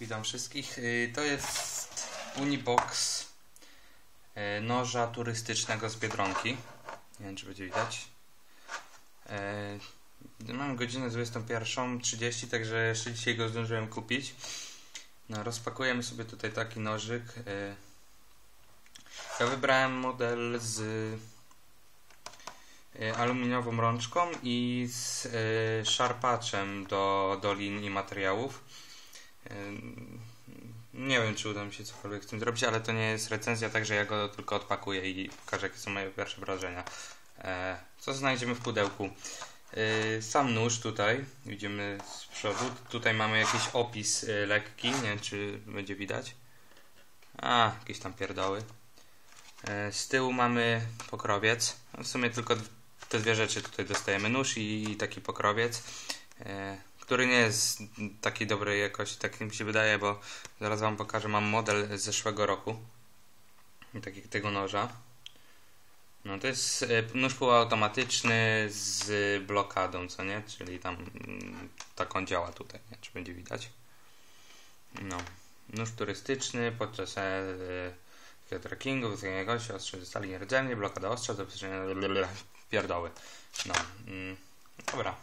Witam wszystkich. Y, To jest Unibox y, noża turystycznego z Biedronki. Nie wiem, czy będzie widać. Y, Mam godzinę 21.30, także jeszcze dzisiaj go zdążyłem kupić. No, rozpakujemy sobie tutaj taki nożyk. Ja wybrałem model z aluminiową rączką i z szarpaczem do, do lin i materiałów. Nie wiem, czy uda mi się cokolwiek z tym zrobić, ale to nie jest recenzja, także ja go tylko odpakuję i pokażę, jakie są moje pierwsze wrażenia. E, Co znajdziemy w pudełku? E, Sam nóż tutaj, widzimy z przodu. Tutaj mamy jakiś opis e, lekki, nie wiem, czy będzie widać. A, jakieś tam pierdoły. Z tyłu mamy pokrowiec. No, W sumie tylko te dwie rzeczy tutaj dostajemy. Nóż i taki pokrowiec. Który nie jest takiej dobrej jakości, tak mi się wydaje, bo zaraz Wam pokażę, mam model z zeszłego roku taki, tego noża. No to jest e, nóż półautomatyczny z blokadą, co nie? Czyli tam mm, tak on działa tutaj, nie? Czy będzie widać? No. Nóż turystyczny podczas e, trekkingu, wysokiej jakości, ostrze ze stali nierdzewnej, blokada ostrza, zabezpieczenie pierdoły. No. Dobra,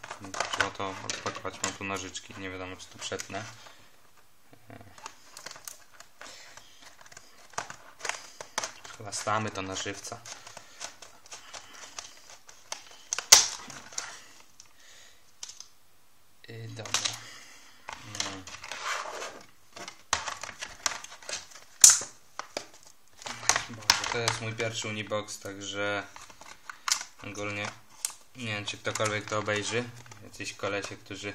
trzeba to odpakować. Mam tu nożyczki, nie wiadomo czy to przetnę. Chlastamy to na żywca. Yy, dobra. Mm. Boże, to jest mój pierwszy Unibox, także ogólnie nie wiem, czy ktokolwiek to obejrzy. Jacyś kolecie, którzy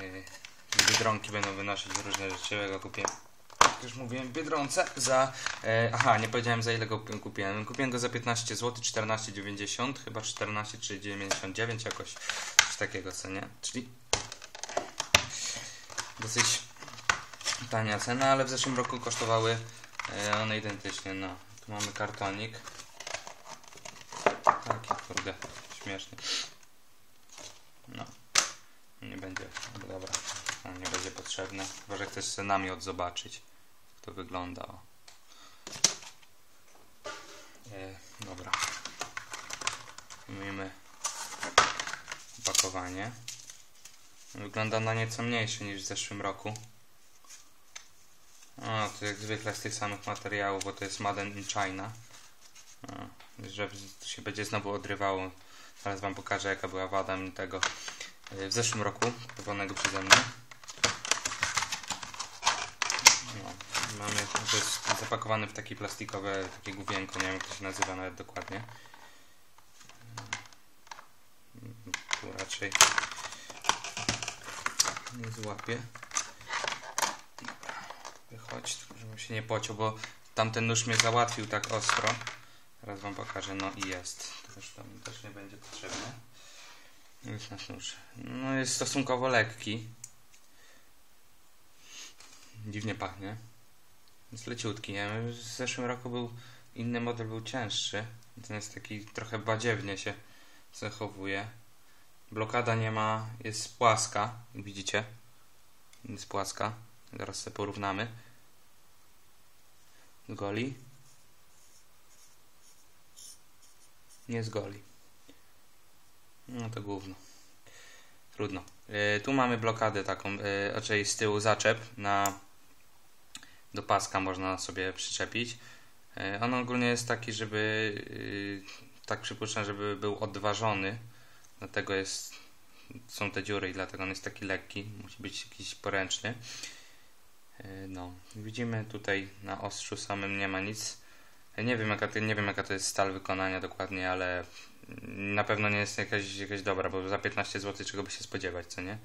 yy, Biedronki będą wynosić różne rzeczy. Ja go kupiłem, jak już mówiłem, Biedronce za... E, aha, nie powiedziałem za ile go kupi- kupiłem. Kupiłem go za 15 zł, 14,90, chyba 14 czy 99 jakoś, coś takiego, co nie? Czyli dosyć tania cena, ale w zeszłym roku kosztowały e, one identycznie, no. Tu mamy kartonik. Kurde, śmieszny. No. Nie będzie, dobra, no, nie będzie potrzebne. Chyba, że chcesz sobie namiot zobaczyć, jak to wygląda. O. E, dobra. Miejmy opakowanie. Wygląda na nieco mniejszy niż w zeszłym roku. O, to jak zwykle z tych samych materiałów, bo to jest Made in China. O, że się będzie znowu odrywało. Zaraz Wam pokażę, jaka była wada mi tego e, w zeszłym roku, kupionego przeze mnie. No, mamy, to jest zapakowane w takie plastikowe, takie główienko, nie wiem jak to się nazywa nawet dokładnie. Mm, Tu raczej nie złapię. Wychodź, żebym się nie pociął, bo tamten nóż mnie załatwił tak ostro. Teraz Wam pokażę, no i jest. To już tam też nie będzie potrzebne. Jest nasz nóż. No jest stosunkowo lekki. Dziwnie pachnie. Jest leciutki. W zeszłym roku był inny model, był cięższy. Ten jest taki trochę badziewnie się zachowuje. Blokada nie ma, jest płaska, widzicie. Jest płaska. Zaraz sobie porównamy. Goli. Nie z goli. No to gówno. Trudno. E, tu mamy blokadę taką, e, raczej z tyłu zaczep na do paska można sobie przyczepić. E, on ogólnie jest taki, żeby tak przypuszczam, żeby był odważony. Dlatego jest są te dziury i dlatego on jest taki lekki. Musi być jakiś poręczny. No, widzimy tutaj na ostrzu samym nie ma nic. Nie wiem, jaka nie wiem jaka to jest stal wykonania dokładnie, ale na pewno nie jest jakaś, jakaś dobra, bo za 15 zł czego by się spodziewać, co nie?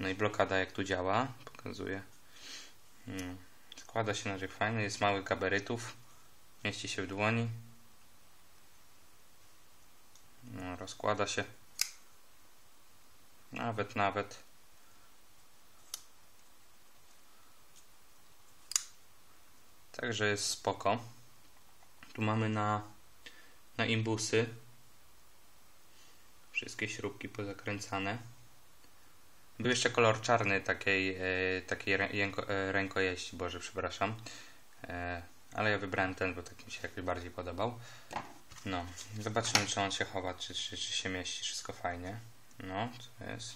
No i blokada jak tu działa, pokazuję. Hmm. Składa się nożyk fajny, jest mały gabarytów, mieści się w dłoni. No, rozkłada się. Nawet, nawet. Także jest spoko. Tu mamy na, na imbusy wszystkie śrubki pozakręcane. Był jeszcze kolor czarny takiej, e, takiej rę- jęko, e, rękojeści, Boże, przepraszam. E, ale ja wybrałem ten, bo tak mi się jakoś bardziej podobał. No, zobaczymy, czy on się chowa, czy, czy, czy się mieści, wszystko fajnie. No, co jest?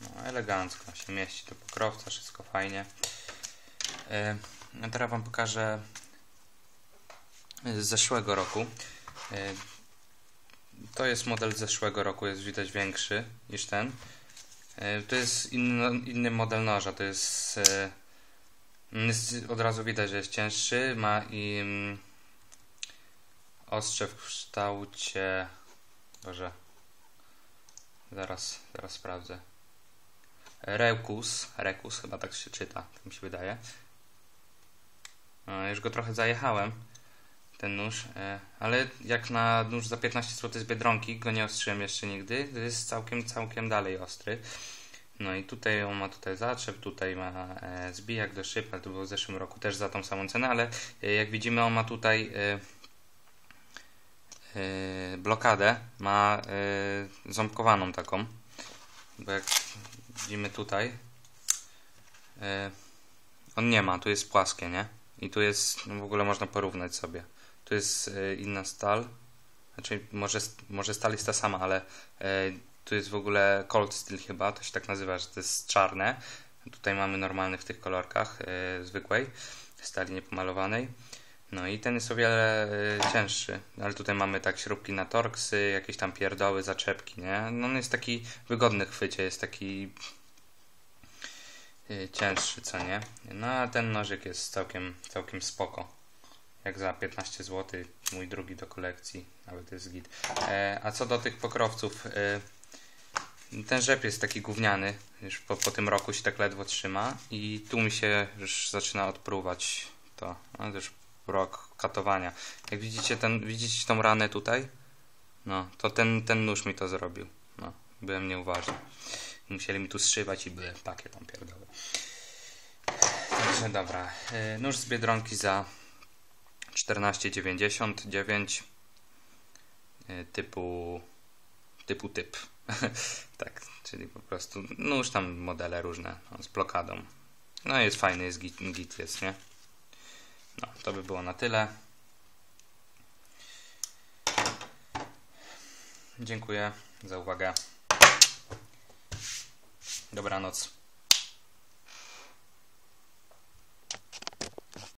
No, elegancko się mieści do pokrowca, wszystko fajnie. E, teraz Wam pokażę z zeszłego roku. E, to jest model z zeszłego roku, jest widać większy niż ten. E, To jest inny, inny model noża, to jest, jest od razu widać, że jest cięższy, ma i mm, ostrze w kształcie Boże zaraz, zaraz sprawdzę Rekus, Rekus chyba tak się czyta, tak mi się wydaje no, już go trochę zajechałem ten nóż, e, ale jak na nóż za 15 zł z Biedronki, go nie ostrzyłem jeszcze nigdy, to jest całkiem, całkiem dalej ostry. No i tutaj on ma tutaj zaczep, tutaj ma e, zbijak do szyb, ale to było w zeszłym roku też za tą samą cenę, ale e, jak widzimy on ma tutaj blokadę, ma ząbkowaną taką, bo jak widzimy tutaj, on nie ma, tu jest płaskie, nie? I tu jest, no w ogóle można porównać sobie. Tu jest e, inna stal. Znaczy, może, może stal jest ta sama, ale e, tu jest w ogóle cold steel chyba, to się tak nazywa, że to jest czarne. Tutaj mamy normalny w tych kolorkach e, zwykłej, stali niepomalowanej. No i ten jest o wiele cięższy, ale tutaj mamy tak śrubki na torksy, jakieś tam pierdoły, zaczepki, nie? No on jest taki wygodny chwycie, jest taki cięższy, co nie? No a ten nożyk jest całkiem, całkiem spoko jak za 15 zł, mój drugi do kolekcji, nawet jest git. E, a co do tych pokrowców, e, ten rzep jest taki gówniany, już po, po tym roku się tak ledwo trzyma i tu mi się już zaczyna odpruwać to, no, to już rok katowania. Jak widzicie, ten, widzicie tą ranę tutaj? No, to ten, ten nóż mi to zrobił. No, byłem nieuważny. Musieli mi tu strzywać i były pakiet tam pierdoły. Także dobra, e, nóż z Biedronki za 1499 y, typu typu typ tak, czyli po prostu już tam modele różne no, z blokadą no jest fajny, jest git, git jest, nie? no, to by było na tyle dziękuję za uwagę dobranoc